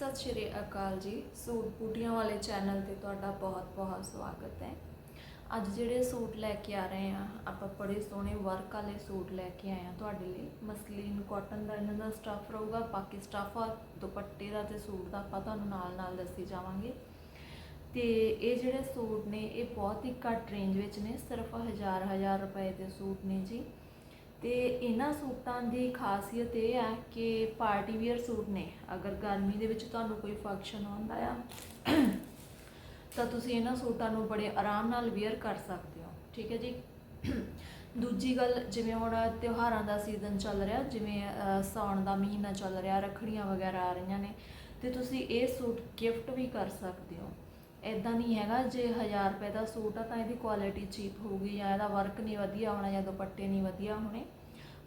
ਸਤਿ ਸ਼੍ਰੀ ਅਕਾਲ ਜੀ। ਸੂਟ ਬੂਟੀਆਂ ਵਾਲੇ ਚੈਨਲ ਤੇ ਤੁਹਾਡਾ ਬਹੁਤ-ਬਹੁਤ ਸਵਾਗਤ ਹੈ। ਅੱਜ ਜਿਹੜੇ ਸੂਟ ਲੈ ਕੇ ਆ ਰਹੇ ਆ ਆਪਾਂ ਬੜੇ ਸੋਹਣੇ ਵਰਕ ਵਾਲੇ ਸੂਟ ਲੈ ਕੇ ਆਏ ਆ ਤੁਹਾਡੇ ਲਈ। ਮਸਲੀਨ ਕਾਟਨ ਦਾ ਇਹਨਾਂ ਦਾ ਸਟੱਫ ਰਹੂਗਾ, ਬਾਕੀ ਸਟੱਫ ਆ, ਦੁਪੱਟੇ ਦਾ ਤੇ ਸੂਟ ਦਾ ਆਪਾਂ ਤੁਹਾਨੂੰ ਨਾਲ-ਨਾਲ ਦੱਸੀ ਜਾਵਾਂਗੇ। ਤੇ ਇਹ ਜਿਹੜੇ ਸੂਟ ਨੇ, ਇਹ ਬਹੁਤ ਹੀ ਘੱਟ ਰੇਂਜ ਵਿੱਚ ਨੇ, ਸਿਰਫ ਹਜ਼ਾਰ ਹਜ਼ਾਰ ਰੁਪਏ ਦੇ ਸੂਟ ਨੇ ਜੀ। ਤੇ ਇਹਨਾਂ ਸੂਟਾਂ ਦੀ ਖਾਸੀਅਤ ਇਹ ਆ ਕਿ ਪਾਰਟੀ ਵੀਅਰ ਸੂਟ ਨੇ। ਅਗਰ ਗਰਮੀ ਦੇ ਵਿੱਚ ਤੁਹਾਨੂੰ ਕੋਈ ਫੰਕਸ਼ਨ ਆਉਂਦਾ ਆ, ਤਾਂ ਤੁਸੀਂ ਇਹਨਾਂ ਸੂਟਾਂ ਨੂੰ ਬੜੇ ਆਰਾਮ ਨਾਲ ਵੇਅਰ ਕਰ ਸਕਦੇ ਹੋ। ਠੀਕ ਹੈ ਜੀ? ਦੂਜੀ ਗੱਲ, ਜਿਵੇਂ ਹੁਣ ਤਿਉਹਾਰਾਂ ਦਾ ਸੀਜ਼ਨ ਚੱਲ ਰਿਹਾ, ਜਿਵੇਂ ਸਾਉਣ ਦਾ ਮਹੀਨਾ ਚੱਲ ਰਿਹਾ, ਰੱਖੜੀਆਂ ਵਗੈਰਾ ਆ ਰਹੀਆਂ ਨੇ, ਤੇ ਤੁਸੀਂ ਇਹ ਸੂਟ ਗਿਫਟ ਵੀ ਕਰ ਸਕਦੇ ਹੋ। ਇਦਾਂ ਨਹੀਂ ਹੈਗਾ, ਜੇ 1000 ਰੁਪਏ ਦਾ ਸੂਟ ਆ ਤਾਂ ਇਹਦੀ ਕੁਆਲਿਟੀ ਚੀਪ ਹੋਊਗੀ ਜਾਂ ਇਹਦਾ ਵਰਕ ਨਹੀਂ ਵਧੀਆ ਹੋਣਾ ਜਾਂ ਦੁਪੱਟੇ ਨਹੀਂ ਵਧੀਆ ਹੋਣੇ।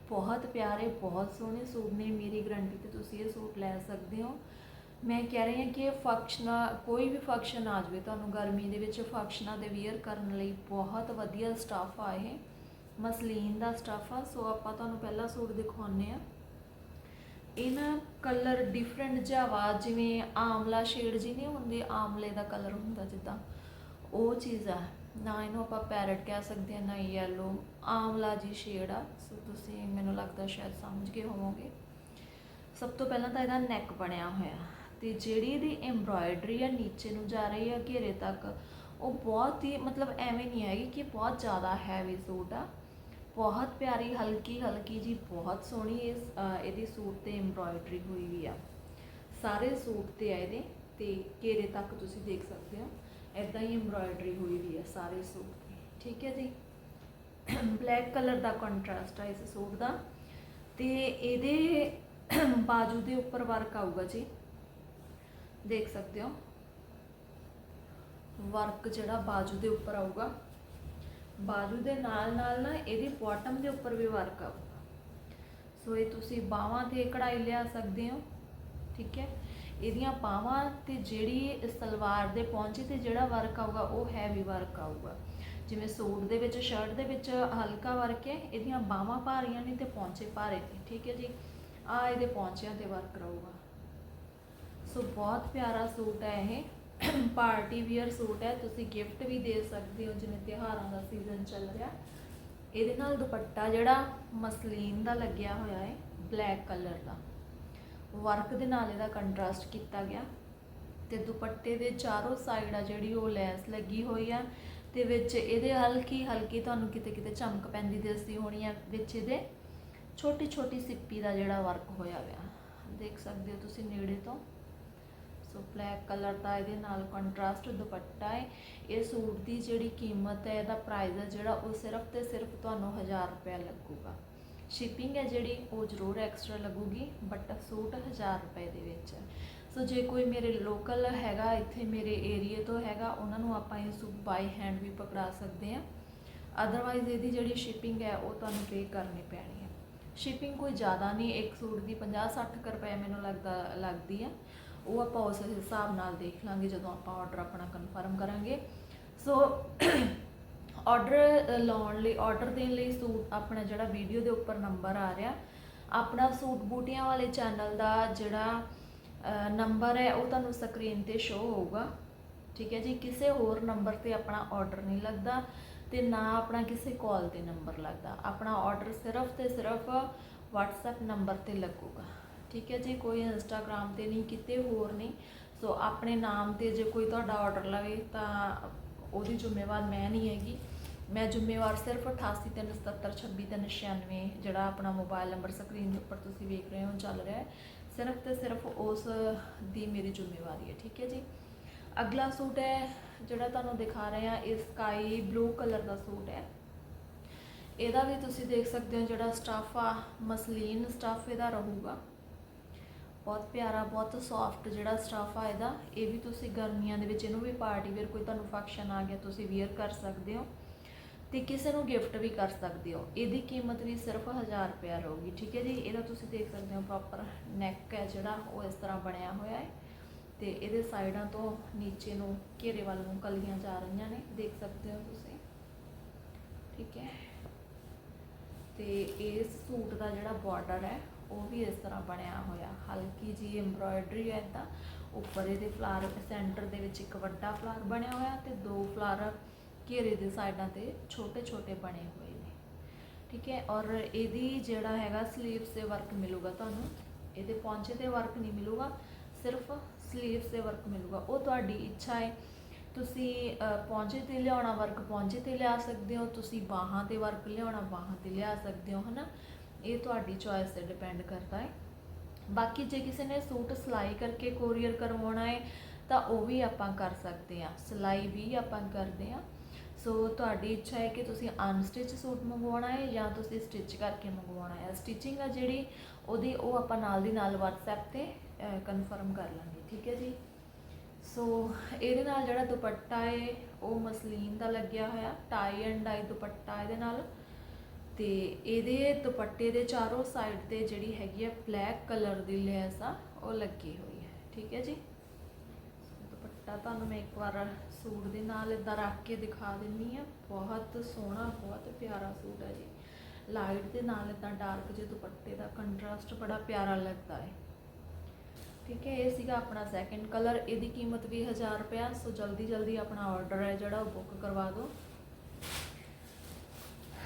ਬਹੁਤ ਪਿਆਰੇ, ਬਹੁਤ ਸੋਹਣੇ ਸੂਟ ਨੇ, ਮੇਰੀ ਗਰੰਟੀ ਤੇ ਤੁਸੀਂ ਇਹ ਸੂਟ ਲੈ ਸਕਦੇ ਹੋ। ਮੈਂ ਕਹਿ ਰਹੀ ਹਾਂ ਕਿ ਇਹ ਫੰਕਸ਼ਨ ਕੋਈ ਵੀ ਫੰਕਸ਼ਨ ਆ ਜਾਵੇ, ਤੁਹਾਨੂੰ ਗਰਮੀ ਦੇ ਵਿੱਚ ਫੰਕਸ਼ਨਾਂ ਦੇ ਵੇਅਰ ਕਰਨ ਲਈ ਬਹੁਤ ਵਧੀਆ ਸਟਾਫ ਆ ਇਹ। ਮਸਲੀਨ ਦਾ ਸਟਾਫ ਆ, ਸੋ ਆਪਾਂ ਤੁਹਾਨੂੰ ਪਹਿਲਾ ਸੂਟ ਦਿਖਾਉਂਦੇ ਆ ਇਹ ਨਾ ਕਲਰ ਡਿਫਰੈਂਟ ਜਿਹਾ ਵਾ ਜਿਵੇਂ ਆਮਲਾ ਸ਼ੇਡ ਜੀ ਨਹੀਂ ਹੁੰਦੀ ਆਮਲੇ ਦਾ ਕਲਰ ਹੁੰਦਾ ਜਿੱਦਾਂ, ਉਹ ਚੀਜ਼ ਆ। ਨਾ ਇਹਨੂੰ ਆਪਾਂ ਪੈਰਟ ਕਹਿ ਸਕਦੇ ਆ, ਨਾ ਯੈਲੋ ਆਮਲਾ ਜੀ ਸ਼ੇਡ ਆ। ਸੋ ਤੁਸੀਂ ਮੈਨੂੰ ਲੱਗਦਾ ਸ਼ਾਇਦ ਸਮਝ ਗਏ ਹੋਵੋਗੇ। ਸਭ ਤੋਂ ਪਹਿਲਾਂ ਤਾਂ ਇਹਦਾ ਨੈਕ ਬਣਿਆ ਹੋਇਆ। ਤੇ ਜਿਹੜੀ ਇਹਦੀ ਐਮਬਰਾਇਡਰੀ ਆ, ਨੀਚੇ ਨੂੰ ਜਾ ਰਹੀ ਆ, ਘੇਰੇ ਤੱਕ, ਉਹ ਬਹੁਤ ਹੀ ਮਤਲਬ ਐਵੇਂ ਨਹੀਂ ਹੈਗੀ ਕਿ ਬਹੁਤ ਜ਼ਿਆਦਾ ਹੈਵੀ ਸੂਟ ਆ। ਬਹੁਤ ਪਿਆਰੀ, ਹਲਕੀ ਹਲਕੀ ਜੀ ਬਹੁਤ ਸੋਹਣੀ ਇਸ ਇਹਦੇ ਸੂਟ ਤੇ ਐਮਬਰਾਇਡਰੀ ਹੋਈ ਵੀ ਆ। ਸਾਰੇ ਸੂਟ ਤੇ ਆ ਇਹਦੇ, ਤੇ ਘੇਰੇ ਤੱਕ ਤੁਸੀਂ ਦੇਖ ਸਕਦੇ ਹੋ ਇਦਾਂ ਹੀ ਐਮਬਰਾਇਡਰੀ ਹੋਈ ਵੀ ਆ ਸਾਰੇ ਸੂਟ ਤੇ। ਠੀਕ ਹੈ ਜੀ? ਬਲੈਕ ਕਲਰ ਦਾ ਕੰਟਰਾਸਟ ਆ ਇਸ ਸੂਟ ਦਾ। ਤੇ ਇਹਦੇ ਬਾਜੂ ਦੇ ਉੱਪਰ ਵਰਕ ਆਊਗਾ ਜੀ। ਦੇਖ ਸਕਦੇ ਹੋ? ਵਰਕ ਜਿਹੜਾ ਬਾਜੂ ਦੇ ਉੱਪਰ ਆਊਗਾ। ਬਾਜੂ ਦੇ ਨਾਲ ਨਾਲ ਨਾ ਇਹਦੀ ਬਾਟਮ ਦੇ ਉੱਪਰ ਵੀ ਵਰਕ ਆਊਗਾ ਸੋ ਇਹ ਤੁਸੀਂ ਬਾਹਾਂ ਤੇ ਕਢਾਈ ਲਿਆ ਸਕਦੇ ਹੋ, ਠੀਕ ਹੈ? ਇਹਦੀਆਂ ਬਾਹਾਂ ਤੇ ਜਿਹੜੀ ਸਲਵਾਰ ਦੇ ਪਹੁੰਚੇ ਤੇ ਜਿਹੜਾ ਵਰਕ ਆਊਗਾ, ਉਹ ਹੈਵੀ ਵਰਕ ਆਊਗਾ। ਜਿਵੇਂ ਸੂਟ ਦੇ ਵਿੱਚ ਸ਼ਰਟ ਦੇ ਵਿੱਚ ਹਲਕਾ ਵਰਕ ਹੈ, ਇਹਦੀਆਂ ਬਾਹਾਂ ਭਾਰੀਆਂ ਨੇ ਤੇ ਪਹੁੰਚੇ ਭਾਰੇ ਨੇ, ਠੀਕ ਹੈ ਜੀ? ਆ ਇਹਦੇ ਪਹੁੰਚਿਆਂ ਤੇ ਵਰਕ ਰਹੂਗਾ ਸੋ ਬਹੁਤ ਪਿਆਰਾ ਸੂਟ ਹੈ ਇਹ। ਪਾਰਟੀ ਵੀਅਰ ਸੂਟ ਹੈ, ਤੁਸੀਂ ਗਿਫਟ ਵੀ ਦੇ ਸਕਦੇ ਹੋ, ਜਿਵੇਂ ਤਿਉਹਾਰਾਂ ਦਾ ਸੀਜ਼ਨ ਚੱਲ ਰਿਹਾ। ਇਹਦੇ ਨਾਲ ਦੁਪੱਟਾ ਜਿਹੜਾ ਮਸਲੀਨ ਦਾ ਲੱਗਿਆ ਹੋਇਆ ਹੈ ਬਲੈਕ ਕਲਰ ਦਾ। ਵਰਕ ਦੇ ਨਾਲ ਇਹਦਾ ਕੰਟਰਾਸਟ ਕੀਤਾ ਗਿਆ। ਤੇ ਦੁਪੱਟੇ ਦੇ ਚਾਰੋਂ ਸਾਈਡ ਆ ਜਿਹੜੀ ਉਹ ਲੈਸ ਲੱਗੀ ਹੋਈ ਆ, ਤੇ ਵਿੱਚ ਇਹਦੇ ਹਲਕੀ ਹਲਕੀ ਤੁਹਾਨੂੰ ਕਿਤੇ ਕਿਤੇ ਚਮਕ ਪੈਂਦੀ ਦਿਸਦੀ ਹੋਣੀ ਆ, ਵਿੱਚ ਇਹਦੇ ਛੋਟੀ ਛੋਟੀ ਸਿੱਪੀ ਦਾ ਜਿਹੜਾ ਵਰਕ ਹੋਇਆ ਹੋਇਆ। ਦੇਖ ਸਕਦੇ ਹੋ ਤੁਸੀਂ ਨੇੜੇ ਤੋਂ। ਸੋ ਬਲੈਕ ਕਲਰ ਦਾ ਇਹਦੇ ਨਾਲ ਕੰਟਰਾਸਟ ਦੁਪੱਟਾ ਹੈ। ਇਹ ਸੂਟ ਦੀ ਜਿਹੜੀ ਕੀਮਤ ਹੈ, ਇਹਦਾ ਪ੍ਰਾਈਸ ਹੈ ਜਿਹੜਾ ਉਹ ਸਿਰਫ ਤੇ ਸਿਰਫ ਤੁਹਾਨੂੰ 1000 ਰੁਪਏ ਲੱਗੂਗਾ। ਸ਼ਿਪਿੰਗ ਹੈ ਜਿਹੜੀ, ਉਹ ਜ਼ਰੂਰ ਐਕਸਟਰਾ ਲੱਗੂਗੀ ਬਟ ਸੂਟ 1000 ਰੁਪਏ ਦੇ ਵਿੱਚ ਹੈ। ਸੋ ਜੇ ਕੋਈ ਮੇਰੇ ਲੋਕਲ ਹੈਗਾ, ਇੱਥੇ ਮੇਰੇ ਏਰੀਆ ਤੋਂ ਹੈਗਾ, ਉਹਨਾਂ ਨੂੰ ਆਪਾਂ ਇਹ ਸੂਟ ਬਾਈ ਹੈਂਡ ਵੀ ਪਕੜਾ ਸਕਦੇ ਆ ਅਦਰਵਾਈਜ਼ ਇਹਦੀ ਜਿਹੜੀ ਸ਼ਿਪਿੰਗ ਹੈ, ਉਹ ਤੁਹਾਨੂੰ ਪੇ ਕਰਨੀ ਪੈਣੀ ਹੈ। ਸ਼ਿਪਿੰਗ ਕੋਈ ਜ਼ਿਆਦਾ ਨਹੀਂ, ਇੱਕ ਸੂਟ ਦੀ 50-60 ਰੁਪਏ ਮੈਨੂੰ ਲੱਗਦਾ, ਲੱਗਦੀ ਆ ਉਹ ਆਪਾਂ ਉਸ ਹਿਸਾਬ ਨਾਲ ਦੇਖ ਲਾਂਗੇ ਜਦੋਂ ਆਪਾਂ ਆਰਡਰ ਆਪਣਾ ਕਨਫਰਮ ਕਰਾਂਗੇ। ਸੋ ਆਰਡਰ ਲਾਉਣ ਲਈ ਆਰਡਰ ਦੇਣ ਲਈ ਸੂਟ ਆਪਣਾ ਜਿਹੜਾ ਵੀਡੀਓ ਦੇ ਉੱਪਰ ਨੰਬਰ ਆ ਰਿਹਾ, ਆਪਣਾ ਸੂਟ ਬੂਟੀਆਂ ਵਾਲੇ ਚੈਨਲ ਦਾ ਜਿਹੜਾ ਨੰਬਰ ਹੈ, ਉਹ ਤੁਹਾਨੂੰ ਸਕਰੀਨ ਤੇ ਸ਼ੋ ਹੋਊਗਾ। ਠੀਕ ਹੈ ਜੀ, ਕਿਸੇ ਹੋਰ ਨੰਬਰ ਤੇ ਆਪਣਾ ਆਰਡਰ ਨਹੀਂ ਲੱਗਦਾ ਤੇ ਨਾ ਆਪਣਾ ਕਿਸੇ ਕਾਲ ਤੇ ਨੰਬਰ ਲੱਗਦਾ। ਆਪਣਾ ਆਰਡਰ ਸਿਰਫ ਤੇ ਸਿਰਫ WhatsApp ਨੰਬਰ ਤੇ ਲੱਗੂਗਾ। ਠੀਕ ਹੈ, ਜੀ ਕੋਈ ਇੰਸਟਾਗ੍ਰam ਤੇ ਨਹੀਂ, ਕਿਤੇ ਹੋਰ ਨਹੀਂ, ਸੋ ਆਪਣੇ ਨਾਮ ਤੇ ਜੇ ਕੋਈ ਤੁਹਾਡਾ ਆਰਡਰ ਲਵੇ, ਤਾਂ ਉਹਦੀ ਜ਼ਿੰਮੇਵਾਰ ਮੈਂ ਨਹੀਂ ਹੈਗੀ। ਮੈਂ ਜ਼ਿੰਮੇਵਾਰ ਸਿਰਫ 8837762396 ਜਿਹੜਾ ਆਪਣਾ ਮੋਬਾਈਲ ਨੰਬਰ ਸਕਰੀਨ ਦੇ ਉੱਪਰ ਤੁਸੀਂ ਵੇਖ ਰਹੇ ਹੋ, ਚੱਲ ਰਿਹਾ ਹੈ। ਸਿਰਫ ਤੇ ਸਿਰਫ ਉਸ ਦੀ ਮੇਰੀ ਜ਼ਿੰਮੇਵਾਰੀ ਹੈ, ਠੀਕ ਹੈ ਜੀ। ਅਗਲਾ ਸੂਟ ਹੈ, ਜਿਹੜਾ ਤੁਹਾਨੂੰ ਦਿਖਾ ਰਹੇ ਆ ਇਹ ਸਕਾਈ ਬਲੂ ਕਲਰ ਦਾ ਸੂਟ ਹੈ। ਇਹਦਾ ਵੀ ਤੁਸੀਂ ਦੇਖ ਸਕਦੇ ਹੋ ਜਿਹੜਾ ਸਟਾਫ ਆ, ਮਸਲੀਨ ਸਟਾਫ ਇਹਦਾ ਰਹੂਗਾ। ਬਹੁਤ ਪਿਆਰਾ, ਬਹੁਤ ਸੌਫਟ ਜਿਹੜਾ ਸਟਾਫ ਆ ਇਹਦਾ, ਇਹ ਵੀ ਤੁਸੀਂ ਗਰਮੀਆਂ ਦੇ ਵਿੱਚ ਇਹਨੂੰ ਵੀ ਪਾਰਟੀ ਵੇਅਰ ਕੋਈ ਤੁਹਾਨੂੰ ਫੰਕਸ਼ਨ ਆ ਗਿਆ, ਤੁਸੀਂ ਵੇਅਰ ਕਰ ਸਕਦੇ ਹੋ ਤੇ ਕਿਸੇ ਨੂੰ ਗਿਫਟ ਵੀ ਕਰ ਸਕਦੇ ਹੋ। ਇਹਦੀ ਕੀਮਤ ਵੀ ਸਿਰਫ 1000 ਰੁਪਏ ਰਹੂਗੀ, ਠੀਕ ਹੈ ਜੀ? ਇਹਦਾ ਤੁਸੀਂ ਦੇਖ ਸਕਦੇ ਹੋ ਪ੍ਰੋਪਰ ਨੈਕ ਹੈ ਜਿਹੜਾ, ਉਹ ਇਸ ਤਰ੍ਹਾਂ ਬਣਿਆ ਹੋਇਆ ਹੈ ਤੇ ਇਹਦੇ ਸਾਈਡਾਂ ਤੋਂ ਨੀਚੇ ਨੂੰ ਘੇਰੇ ਵੱਲ ਨੂੰ ਕਲੀਆਂ ਜਾ ਰਹੀਆਂ ਨੇ, ਦੇਖ ਸਕਦੇ ਹੋ ਤੁਸੀਂ, ਠੀਕ ਹੈ? ਤੇ ਇਸ ਸੂਟ ਦਾ ਜਿਹੜਾ ਬਾਰਡਰ ਹੈ ਉਹ ਵੀ ਇਸ ਤਰ੍ਹਾਂ ਬਣਿਆ ਹੋਇਆ। ਹਲਕੀ ਜੀ ਐਮਬਰਾਇਡਰੀ ਹੈ ਤਾਂ ਉੱਪਰ ਇਹਦੇ ਫਲਾਰ ਸੈਂਟਰ ਦੇ ਵਿੱਚ ਇੱਕ ਵੱਡਾ ਫਲਾਰ ਬਣਿਆ ਹੋਇਆ ਤੇ ਦੋ ਫਲਾਰ ਘੇਰੇ ਦੇ ਸਾਈਡਾਂ ਤੇ ਛੋਟੇ ਛੋਟੇ ਬਣੇ ਹੋਏ ਨੇ। ਠੀਕ ਹੈ ਔਰ ਇਹਦੀ ਜਿਹੜਾ ਹੈਗਾ ਸਲੀਵਸ ਤੇ ਵਰਕ ਮਿਲੂਗਾ ਤੁਹਾਨੂੰ। ਇਹਦੇ ਪੌਂਚੇ ਤੇ ਵਰਕ ਨਹੀਂ ਮਿਲੂਗਾ ਸਿਰਫ ਸਲੀਵਸ ਤੇ ਵਰਕ ਮਿਲੂਗਾ। ਉਹ ਤੁਹਾਡੀ ਇੱਛਾ ਹੈ। ਤੁਸੀਂ ਅ, ਪੌਂਚੇ ਤੇ ਲਿਆਉਣਾ ਵਰਕ ਪੌਂਚੇ ਤੇ ਲਿਆ ਸਕਦੇ ਹੋ। ਤੁਸੀਂ ਬਾਹਾਂ ਤੇ ਵਰਕ ਲਿਆਉਣਾ ਬਾਹਾਂ ਤੇ ਲਿਆ ਸਕਦੇ ਹੋ ਹਨਾ? ਇਹ ਤੁਹਾਡੀ ਚੋਇਸ ਤੇ ਡਿਪੈਂਡ ਕਰਦਾ ਹੈ। ਬਾਕੀ ਜੇ ਕਿਸੇ ਨੇ ਸੂਟ ਸਿਲਾਈ ਕਰਕੇ ਕੋਰੀਅਰ ਕਰਵਾਉਣਾ ਹੈ, ਤਾਂ ਉਹ ਵੀ ਆਪਾਂ ਕਰ ਸਕਦੇ ਹਾਂ। ਸਿਲਾਈ ਵੀ ਆਪਾਂ ਕਰਦੇ ਹਾਂ। ਸੋ ਤੁਹਾਡੀ ਇੱਛਾ ਹੈ ਕਿ ਤੁਸੀਂ ਅਨਸਟਿਚ ਸੂਟ ਮੰਗਵਾਉਣਾ ਹੈ ਜਾਂ ਤੁਸੀਂ ਸਟਿਚ ਕਰਕੇ ਮੰਗਵਾਉਣਾ ਹੈ। ਸਟਿਚਿੰਗ ਆ ਜਿਹੜੀ, ਉਹਦੀ ਉਹ ਆਪਾਂ ਨਾਲ ਦੀ ਨਾਲ WhatsApp ਤੇ ਕਨਫਰਮ ਕਰ ਲਾਂਗੇ। ਠੀਕ ਹੈ ਜੀ? ਸੋ ਇਹਦੇ ਨਾਲ ਜਿਹੜਾ ਦੁਪੱਟਾ ਹੈ, ਉਹ ਮਸਲੀਨ ਦਾ ਲੱਗਿਆ ਹੋਇਆ। ਟਾਈ ਐਂਡ ਡਾਈ ਦੁਪੱਟਾ ਇਹਦੇ ਨਾਲ। ਤੇ ਇਹਦੇ ਦੁਪੱਟੇ ਦੇ ਚਾਰੋਂ ਸਾਈਡ ਤੇ ਜਿਹੜੀ ਹੈਗੀ ਹੈ ਬਲੈਕ ਕਲਰ ਦੀ ਲੈਸ ਆ, ਉਹ ਲੱਗੀ ਹੋਈ ਹੈ। ਠੀਕ ਹੈ ਜੀ? ਦੁਪੱਟਾ ਤੁਹਾਨੂੰ ਮੈਂ ਇੱਕ ਵਾਰ ਸੂਟ ਦੇ ਨਾਲ ਇਦਾਂ ਰੱਖ ਕੇ ਦਿਖਾ ਦਿੰਨੀ ਆ। ਬਹੁਤ ਸੋਹਣਾ, ਬਹੁਤ ਪਿਆਰਾ ਸੂਟ ਹੈ ਜੀ। ਲਾਈਟ ਦੇ ਨਾਲ ਇਦਾਂ ਡਾਰਕ ਜੇ ਦੁਪੱਟੇ ਦਾ ਕੰਟਰਾਸਟ ਬੜਾ ਪਿਆਰਾ ਲੱਗਦਾ ਹੈ। ਠੀਕ ਹੈ, ਇਹ ਸੀਗਾ ਆਪਣਾ ਸੈਕੰਡ ਕਲਰ ਇਹਦੀ ਕੀਮਤ ਵੀ 1000 ਰੁਪਇਆ। ਸੋ ਜਲਦੀ ਜਲਦੀ ਆਪਣਾ ਆਰਡਰ ਹੈ ਜਿਹੜਾ, ਉਹ ਬੁੱਕ ਕਰਵਾ ਦਿਓ।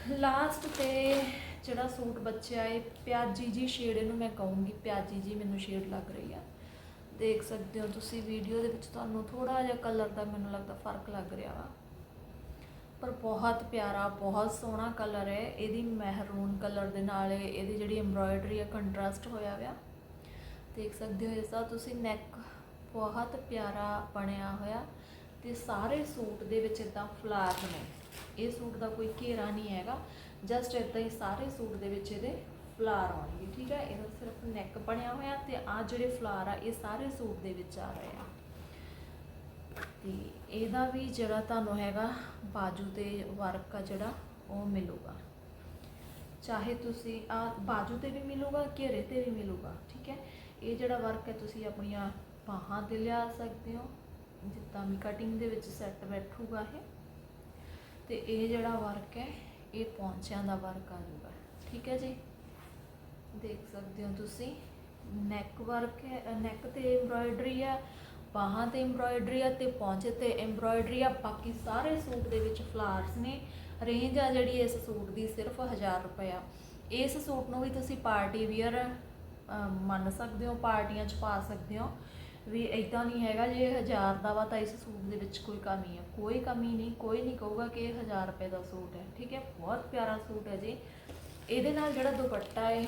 ਲਾਸਟ ਤੇ ਜਿਹੜਾ ਸੂਟ ਬੱਚਿਆ ਹੈ ਪਿਆਜੀ ਜੀ ਸ਼ੇਡ ਇਹਨੂੰ ਮੈਂ ਕਹੂੰਗੀ, ਪਿਆਜੀ ਜੀ ਮੈਨੂੰ ਸ਼ੇਡ ਲੱਗ ਰਹੀ ਆ। ਦੇਖ ਸਕਦੇ ਹੋ ਤੁਸੀਂ ਵੀਡੀਓ ਦੇ ਵਿੱਚ ਤੁਹਾਨੂੰ ਥੋੜਾ ਜਿਹਾ ਕਲਰ ਦਾ ਮੈਨੂੰ ਲੱਗਦਾ ਫ਼ਰਕ ਲੱਗ ਰਿਹਾ ਵਾ। ਪਰ ਬਹੁਤ ਪਿਆਰਾ, ਬਹੁਤ ਸੋਹਣਾ ਕਲਰ ਹੈ, ਇਹਦੀ ਮਹਿਰੂਨ ਕਲਰ ਦੇ ਨਾਲ ਇਹਦੀ ਜਿਹੜੀ ਐਮਬ੍ਰਾਇਡਰੀ ਆ ਕੰਟਰਾਸਟ ਹੋਇਆ ਹੋਇਆ ਦੇਖ ਸਕਦੇ ਹੋ ਇਸ ਦਾ ਤੁਸੀਂ ਨੈਕ ਬਹੁਤ ਪਿਆਰਾ ਬਣਿਆ ਹੋਇਆ ਤੇ ਸਾਰੇ ਸੂਟ ਦੇ ਵਿੱਚ ਇਦਾਂ ਫਲਾਰ ਨੇ। ਇਹ ਸੂਟ ਦਾ ਕੋਈ ਘੇਰਾ ਨਹੀਂ ਹੈਗਾ। ਜਸਟ ਇਦਾਂ ਹੀ ਸਾਰੇ ਸੂਟ ਦੇ ਵਿੱਚ ਇਹਦੇ ਫਲਾਰ ਆਉਣਗੇ, ਠੀਕ ਹੈ? ਇਹਦਾ ਸਿਰਫ ਨੈਕ ਬਣਿਆ ਹੋਇਆ ਤੇ ਆ ਜਿਹੜੇ ਫਲਾਰ ਆ, ਇਹ ਸਾਰੇ ਸੂਟ ਦੇ ਵਿੱਚ ਆ ਰਹੇ ਆ। ਤੇ ਇਹਦਾ ਵੀ ਜਿਹੜਾ ਤੁਹਾਨੂੰ ਹੈਗਾ, ਬਾਜੂ ਤੇ ਵਰਕ ਆ ਜਿਹੜਾ, ਉਹ ਮਿਲੂਗਾ। ਚਾਹੇ ਤੁਸੀਂ ਆ ਬਾਜੂ ਤੇ ਵੀ ਮਿਲੂਗਾ, ਘੇਰੇ ਤੇ ਵੀ ਮਿਲੂਗਾ, ਠੀਕ ਹੈ? ਇਹ ਜਿਹੜਾ ਵਰਕ ਹੈ, ਤੁਸੀਂ ਆਪਣੀਆਂ ਬਾਹਾਂ ਤੇ ਲਿਆ ਸਕਦੇ ਹੋ। ਜਿੱਦਾਂ ਵੀ ਕਟਿੰਗ ਦੇ ਵਿੱਚ ਸੈੱਟ ਬੈਠੂਗਾ ਇਹ। ਤੇ ਇਹ ਜਿਹੜਾ ਵਰਕ ਹੈ, ਇਹ ਪੌਂਚਿਆਂ ਦਾ ਵਰਕ ਆ ਜਾਊਗਾ। ਠੀਕ ਹੈ ਜੀ? ਦੇਖ ਸਕਦੇ ਹੋ ਤੁਸੀਂ ਨੈਕ ਵਰਕ ਹੈ ਨੈਕ ਤੇ ਐਮਬ੍ਰਾਇਡਰੀ ਆ, ਬਾਹਾਂ ਤੇ ਐਮਬ੍ਰਾਇਡਰੀ ਆ ਤੇ ਪੌਂਚੇ ਤੇ ਐਮਬ੍ਰਾਇਡਰੀ ਆ। ਬਾਕੀ ਸਾਰੇ ਸੂਟ ਦੇ ਵਿੱਚ ਫਲਾਰਸ ਨੇ। ਰੇਂਜ ਆ ਜਿਹੜੀ ਇਸ ਸੂਟ ਦੀ ਸਿਰਫ 1000 ਰੁਪਏ ਆ। ਇਸ ਸੂਟ ਨੂੰ ਵੀ ਤੁਸੀਂ ਪਾਰਟੀ ਵੇਅਰ ਮੰਨ ਸਕਦੇ ਹੋ, ਪਾਰਟੀਆਂ 'ਚ ਪਾ ਸਕਦੇ ਹੋ। ਵੀ ਇਦਾਂ ਨਹੀਂ ਹੈਗਾ, ਜੇ 1000 ਦਾ ਵਾ ਤਾਂ ਇਸ ਸੂਟ ਦੇ ਵਿੱਚ ਕੋਈ ਕਮੀ ਹੈ ਕੋਈ ਕਮੀ ਨਹੀਂ, ਕੋਈ ਨਹੀਂ ਕਹੂਗਾ ਕਿ ਇਹ 1000 ਰੁਪਏ ਦਾ ਸੂਟ ਹੈ, ਠੀਕ ਹੈ? ਬਹੁਤ ਪਿਆਰਾ ਸੂਟ ਹੈ ਜੀ। ਇਹਦੇ ਨਾਲ ਜਿਹੜਾ ਦੁਪੱਟਾ ਹੈ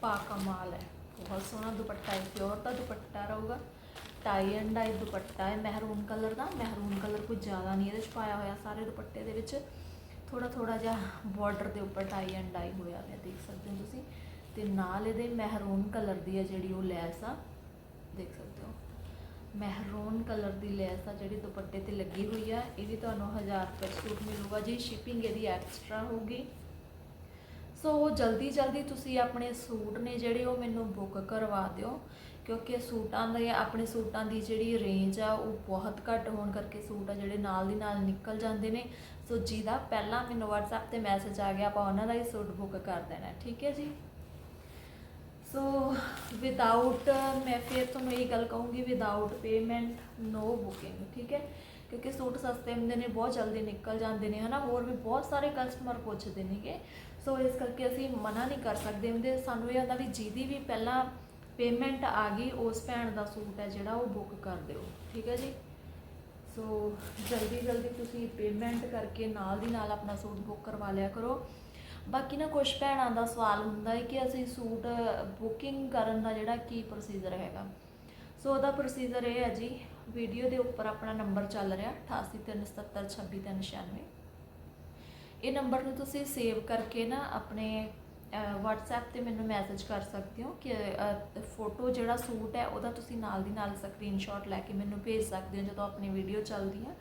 ਪਾ ਕਮਾਲ ਹੈ। ਬਹੁਤ ਸੋਹਣਾ ਦੁਪੱਟਾ ਹੈ ਪਿਓਰ ਦਾ ਦੁਪੱਟਾ ਰਹੂਗਾ। ਟਾਈ ਐਂਡ ਡਾਈ ਦੁਪੱਟਾ ਹੈ ਮਹਿਰੂਨ ਕਲਰ ਦਾ। ਮਹਿਰੂਨ ਕਲਰ ਕੋਈ ਜ਼ਿਆਦਾ ਨਹੀਂ ਇਹਦੇ ਚ ਪਾਇਆ ਹੋਇਆ ਸਾਰੇ ਦੁਪੱਟੇ ਦੇ ਵਿੱਚ। ਥੋੜਾ ਥੋੜਾ ਜਿਹਾ ਬਾਰਡਰ ਦੇ ਉੱਪਰ ਟਾਈ ਐਂਡ ਡਾਈ ਹੋਇਆ ਹੋਇਆ, ਦੇਖ ਸਕਦੇ ਹੋ ਤੁਸੀਂ। ਤੇ ਨਾਲ ਇਹਦੇ ਮਹਿਰੂਨ ਕਲਰ ਦੀ ਹੈ ਜਿਹੜੀ ਉਹ ਲੈਸ ਆ, ਦੇਖ ਸਕਦੇ ਹੋ। ਮਹਿਰੂਨ ਕਲਰ ਦੀ ਲੈਸ ਆ ਜਿਹੜੀ ਦੁਪੱਟੇ ਤੇ ਲੱਗੀ ਹੋਈ ਆ। ਇਹ ਵੀ ਤੁਹਾਨੂੰ 1000 ਰੁਪਏ ਸੂਟ ਮਿਲੂਗਾ ਜੀ। ਸ਼ਿਪਿੰਗ ਇਹਦੀ ਐਕਸਟਰਾ ਹੋਊਗੀ। ਸੋ ਜਲਦੀ ਜਲਦੀ ਤੁਸੀਂ ਆਪਣੇ ਸੂਟ ਨੇ ਜਿਹੜੇ ਉਹ ਮੈਨੂੰ ਬੁੱਕ ਕਰਵਾ ਦਿਓ, ਕਿਉਂਕਿ ਸੂਟਾਂ ਦੇ, ਆਪਣੇ ਸੂਟਾਂ ਦੀ ਜਿਹੜੀ ਰੇਂਜ ਆ, ਉਹ ਬਹੁਤ ਘੱਟ ਹੋਣ ਕਰਕੇ ਸੂਟ ਆ ਜਿਹੜੇ ਨਾਲ ਦੀ ਨਾਲ ਨਿਕਲ ਜਾਂਦੇ ਨੇ। ਸੋ ਜਿਹਦਾ ਪਹਿਲਾਂ ਮੈਨੂੰ WhatsApp ਤੇ ਮੈਸੇਜ ਆ ਗਿਆ, ਆਪਾਂ ਉਹਨਾਂ ਦਾ ਹੀ ਸੂਟ ਬੁੱਕ ਕਰ ਦੇਣਾ। ਠੀਕ ਹੈ ਜੀ? ਸੋ ਵਿਦਆਊਟ ਮੈਂ ਫਿਰ ਤੁਹਾਨੂੰ ਇਹ ਗੱਲ ਕਹੂੰਗੀ ਵਿਦਆਊਟ ਪੇਮੈਂਟ ਨੋ ਬੁਕਿੰਗ ਠੀਕ ਹੈ? ਕਿਉਂਕਿ ਸੂਟ ਸਸਤੇ ਹੁੰਦੇ ਨੇ, ਬਹੁਤ ਜਲਦੀ ਨਿਕਲ ਜਾਂਦੇ ਨੇ, ਹਨਾ? ਹੋਰ ਵੀ ਬਹੁਤ ਸਾਰੇ ਕਸਟਮਰ ਪੁੱਛਦੇ ਨੇਗੇ। ਸੋ ਇਸ ਕਰਕੇ ਅਸੀਂ ਮਨਾ ਨਹੀਂ ਕਰ ਸਕਦੇ ਹੁੰਦੇ। ਸਾਨੂੰ ਇਹ ਹੁੰਦਾ ਵੀ ਜਿਹਦੀ ਵੀ ਪਹਿਲਾਂ ਪੇਮੈਂਟ ਆ ਗਈ, ਉਸ ਭੈਣ ਦਾ ਸੂਟ ਹੈ ਜਿਹੜਾ ਉਹ ਬੁੱਕ ਕਰ ਦਿਓ, ਠੀਕ ਹੈ ਜੀ? ਸੋ ਜਲਦੀ ਜਲਦੀ ਤੁਸੀਂ ਪੇਮੈਂਟ ਕਰਕੇ ਨਾਲ ਦੀ ਨਾਲ ਆਪਣਾ ਸੂਟ ਬੁੱਕ ਕਰਵਾ ਲਿਆ ਕਰੋ। ਬਾਕੀ ਨਾ ਕੁਝ ਭੈਣਾਂ ਦਾ ਸਵਾਲ ਹੁੰਦਾ ਹੈ ਕਿ ਅਸੀਂ ਸੂਟ ਬੁਕਿੰਗ ਕਰਨ ਦਾ ਜਿਹੜਾ ਕੀ ਪ੍ਰੋਸੀਜਰ ਹੈਗਾ। ਸੋ ਉਹਦਾ ਪ੍ਰੋਸੀਜਰ ਇਹ ਹੈ ਜੀ ਵੀਡੀਓ ਦੇ ਉੱਪਰ ਆਪਣਾ ਨੰਬਰ ਚੱਲ ਰਿਹਾ 8837262396 ਇਹ ਨੰਬਰ ਨੂੰ ਤੁਸੀਂ ਸੇਵ ਕਰਕੇ ਨਾ ਆਪਣੇ ਅਹ, WhatsApp ਤੇ ਮੈਨੂੰ ਮੈਸੇਜ ਕਰ ਸਕਦੇ ਹੋ ਕਿ ਫੋਟੋ ਜਿਹੜਾ ਸੂਟ ਹੈ ਉਹਦਾ ਤੁਸੀਂ ਨਾਲ ਦੀ ਨਾਲ ਸਕਰੀਨਸ਼ਾਟ ਲੈ ਕੇ ਮੈਨੂੰ ਭੇਜ ਸਕਦੇ ਹੋ ਜਦੋਂ ਆਪਣੀ ਵੀਡੀਓ ਚੱਲਦੀ ਹੈ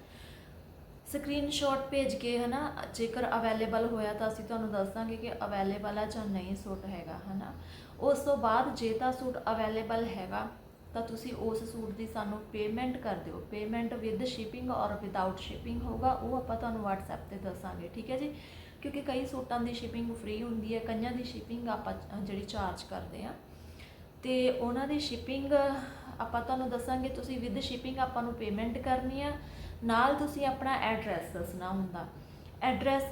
ਸਕਰੀਨਸ਼ਾਟ ਭੇਜ ਕੇ ਹਨਾ, ਜੇਕਰ ਅਵੇਲੇਬਲ ਹੋਇਆ ਤਾਂ ਅਸੀਂ ਤੁਹਾਨੂੰ ਦੱਸ ਦਾਂਗੇ ਕਿ ਅਵੇਲੇਬਲ ਆ ਜਾਂ ਨਹੀਂ ਸੂਟ ਹੈਗਾ, ਹਨਾ। ਉਸ ਤੋਂ ਬਾਅਦ ਜੇ ਤਾਂ ਸੂਟ ਅਵੇਲੇਬਲ ਹੈਗਾ, ਤਾਂ ਤੁਸੀਂ ਉਸ ਸੂਟ ਦੀ ਸਾਨੂੰ ਪੇਮੈਂਟ ਕਰ ਦਿਓ। ਪੇਮੈਂਟ ਵਿਦ ਸ਼ਿਪਿੰਗ ਔਰ ਵਿਦਆਊਟ ਸ਼ਿਪਿੰਗ ਹੋਊਗਾ, ਉਹ ਆਪਾਂ ਤੁਹਾਨੂੰ WhatsApp ਤੇ ਦੱਸਾਂਗੇ, ਠੀਕ ਹੈ ਜੀ? ਕਿਉਂਕਿ ਕਈ ਸੂਟਾਂ ਦੀ ਸ਼ਿਪਿੰਗ ਫ੍ਰੀ ਹੁੰਦੀ ਹੈ, ਕਈਆਂ ਦੀ ਸ਼ਿਪਿੰਗ ਆਪਾਂ ਜਿਹੜੀ ਚਾਰਜ ਕਰਦੇ ਆ ਤੇ ਉਹਨਾਂ ਦੀ ਸ਼ਿਪਿੰਗ ਆਪਾਂ ਤੁਹਾਨੂੰ ਦੱਸਾਂਗੇ, ਤੁਸੀਂ ਵਿਦ ਸ਼ਿਪਿੰਗ ਆਪਾਂ ਨੂੰ ਪੇਮੈਂਟ ਕਰਨੀ ਆ। ਨਾਲ ਤੁਸੀਂ ਆਪਣਾ ਐਡਰੈਸ ਦੱਸਣਾ ਹੁੰਦਾ। ਐਡਰੈਸ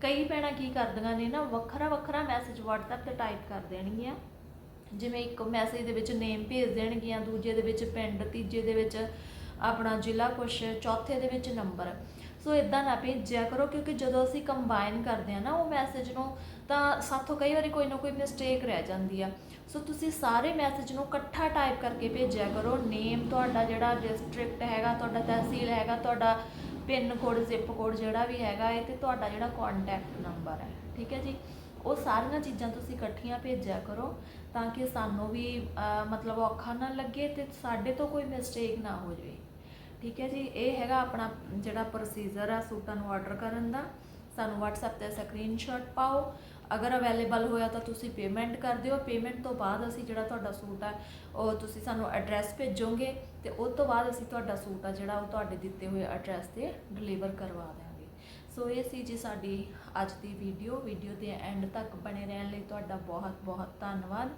ਕਈ ਭੈਣਾਂ ਕੀ ਕਰਦੀਆਂ ਨੇ ਨਾ, ਵੱਖਰਾ ਵੱਖਰਾ ਮੈਸੇਜ WhatsApp ਤੇ ਟਾਈਪ ਕਰ ਦੇਣਗੀਆਂ। ਜਿਵੇਂ ਇੱਕ ਮੈਸੇਜ ਦੇ ਵਿੱਚ ਨੇਮ ਭੇਜ ਦੇਣਗੀਆਂ, ਦੂਜੇ ਦੇ ਵਿੱਚ ਪਿੰਡ, ਤੀਜੇ ਦੇ ਵਿੱਚ ਆਪਣਾ ਜ਼ਿਲ੍ਹਾ ਕੁਛ, ਚੌਥੇ ਦੇ ਵਿੱਚ ਨੰਬਰ ਸੋ ਇਦਾਂ ਨਾ ਭੇਜਿਆ ਕਰੋ, ਕਿਉਂਕਿ ਜਦੋਂ ਅਸੀਂ ਕੰਬਾਈਨ ਕਰਦੇ ਆ ਨਾ ਉਹ ਮੈਸੇਜ ਨੂੰ, ਤਾਂ ਸਾਥੋਂ ਕਈ ਵਾਰੀ ਕੋਈ ਨਾ ਕੋਈ ਮਿਸਟੇਕ ਰਹਿ ਜਾਂਦੀ ਆ। ਸੋ ਤੁਸੀਂ ਸਾਰੇ ਮੈਸੇਜ ਨੂੰ ਇਕੱਠਾ ਟਾਈਪ ਕਰਕੇ ਭੇਜਿਆ ਕਰੋ। ਨੇਮ ਤੁਹਾਡਾ ਜਿਹੜਾ ਡਿਸਟ੍ਰਿਕਟ ਹੈਗਾ, ਤੁਹਾਡਾ ਤਹਿਸੀਲ ਹੈਗਾ, ਤੁਹਾਡਾ ਪਿੰਨ ਕੋਡ ਜ਼ਿਪ ਕੋਡ ਜਿਹੜਾ ਵੀ ਹੈਗਾ ਹੈ ਤੇ ਤੁਹਾਡਾ ਜਿਹੜਾ ਕੰਟੈਕਟ ਨੰਬਰ ਹੈ। ਠੀਕ ਹੈ ਜੀ? ਉਹ ਸਾਰੀਆਂ ਚੀਜ਼ਾਂ ਤੁਸੀਂ ਇਕੱਠੀਆਂ ਭੇਜਿਆ ਕਰੋ, ਤਾਂ ਕਿ ਸਾਨੂੰ ਵੀ ਮਤਲਬ ਔਖਾ ਨਾ ਲੱਗੇ ਤੇ ਸਾਡੇ ਤੋਂ ਕੋਈ ਮਿਸਟੇਕ ਨਾ ਹੋ ਜਾਵੇ। ਠੀਕ ਹੈ ਜੀ, ਇਹ ਹੈਗਾ ਆਪਣਾ ਜਿਹੜਾ ਪ੍ਰੋਸੀਜਰ ਆ ਸੂਟਾਂ ਨੂੰ ਆਰਡਰ ਕਰਨ ਦਾ। ਸਾਨੂੰ WhatsApp ਤੇ ਸਕਰੀਨਸ਼ਾਟ ਪਾਓ। ਅਗਰ ਅਵੇਲੇਬਲ ਹੋਇਆ ਤਾਂ ਤੁਸੀਂ ਪੇਮੈਂਟ ਕਰ ਦਿਓ। ਪੇਮੈਂਟ ਤੋਂ ਬਾਅਦ ਅਸੀਂ ਜਿਹੜਾ ਤੁਹਾਡਾ ਸੂਟ ਆ, ਉਹ ਤੁਸੀਂ ਸਾਨੂੰ ਐਡਰੈਸ ਭੇਜੋਗੇ ਤੇ ਉਸ ਤੋਂ ਬਾਅਦ ਅਸੀਂ ਤੁਹਾਡਾ ਸੂਟ ਆ ਜਿਹੜਾ ਉਹ ਤੁਹਾਡੇ ਦਿੱਤੇ ਹੋਏ ਐਡਰੈਸ ਤੇ ਡਿਲੀਵਰ ਕਰਵਾ ਦਿਆਂਗੇ। ਸੋ ਇਹ ਸੀ ਜੀ ਸਾਡੀ ਅੱਜ ਦੀ ਵੀਡੀਓ ਵੀਡੀਓ ਦੇ ਐਂਡ ਤੱਕ ਬਣੇ ਰਹਿਣ ਲਈ ਤੁਹਾਡਾ ਬਹੁਤ ਬਹੁਤ ਧੰਨਵਾਦ।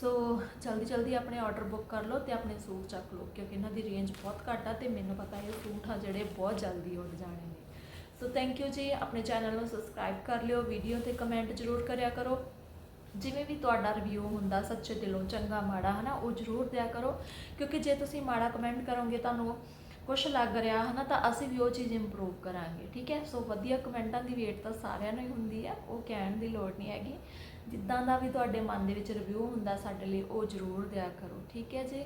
ਸੋ ਜਲਦੀ ਜਲਦੀ ਆਪਣੇ ਆਰਡਰ ਬੁੱਕ ਕਰ ਲਓ ਤੇ ਆਪਣੇ ਸੂਟ ਚੱਕ ਲਓ, ਕਿਉਂਕਿ ਇਹਨਾਂ ਦੀ ਰੇਂਜ ਬਹੁਤ ਘੱਟ ਆ ਤੇ ਮੈਨੂੰ ਪਤਾ ਇਹ ਸੂਟ ਆ ਜਿਹੜੇ ਬਹੁਤ ਜਲਦੀ ਉੱਡ ਜਾਣੇ ਨੇ। ਸੋ ਥੈਂਕ ਯੂ ਜੀ, ਆਪਣੇ ਚੈਨਲ ਨੂੰ ਸਬਸਕ੍ਰਾਈਬ ਕਰ ਲਿਓ ਵੀਡੀਓ ਤੇ ਕਮੈਂਟ ਜ਼ਰੂਰ ਕਰਿਆ ਕਰੋ। ਜਿਵੇਂ ਵੀ ਤੁਹਾਡਾ ਰਿਵਿਊ ਹੁੰਦਾ, ਸੱਚੇ ਦਿਲੋਂ ਚੰਗਾ, ਮਾੜਾ, ਹਨਾ, ਉਹ ਜ਼ਰੂਰ ਦਿਆ ਕਰੋ, ਕਿਉਂਕਿ ਜੇ ਤੁਸੀਂ ਮਾੜਾ ਕਮੈਂਟ ਕਰੋਗੇ, ਤੁਹਾਨੂੰ ਕੁਝ ਲੱਗ ਰਿਹਾ, ਹਨਾ, ਤਾਂ ਅਸੀਂ ਵੀ ਉਹ ਚੀਜ਼ ਇੰਪਰੂਵ ਕਰਾਂਗੇ, ਠੀਕ ਹੈ? ਸੋ ਵਧੀਆ ਕਮੈਂਟਾਂ ਦੀ ਵੇਟ ਤਾਂ ਸਾਰਿਆਂ ਨੂੰ ਹੀ ਹੁੰਦੀ ਹੈ, ਉਹ ਕਹਿਣ ਦੀ ਲੋੜ ਨਹੀਂ ਹੈਗੀ। ਜਿੱਦਾਂ ਦਾ ਵੀ ਤੁਹਾਡੇ ਮਨ ਦੇ ਵਿੱਚ ਰਿਵਿਊ ਹੁੰਦਾ ਸਾਡੇ ਲਈ, ਉਹ ਜ਼ਰੂਰ ਦਿਆ ਕਰੋ, ਠੀਕ ਹੈ ਜੀ?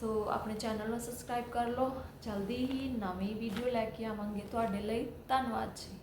ਸੋ ਆਪਣੇ ਚੈਨਲ ਨੂੰ ਸਬਸਕ੍ਰਾਈਬ ਕਰ ਲਓ, ਜਲਦੀ ਹੀ ਨਵੀਂ ਵੀਡੀਓ ਲੈ ਕੇ ਆਵਾਂਗੇ ਤੁਹਾਡੇ ਲਈ। ਧੰਨਵਾਦ ਜੀ।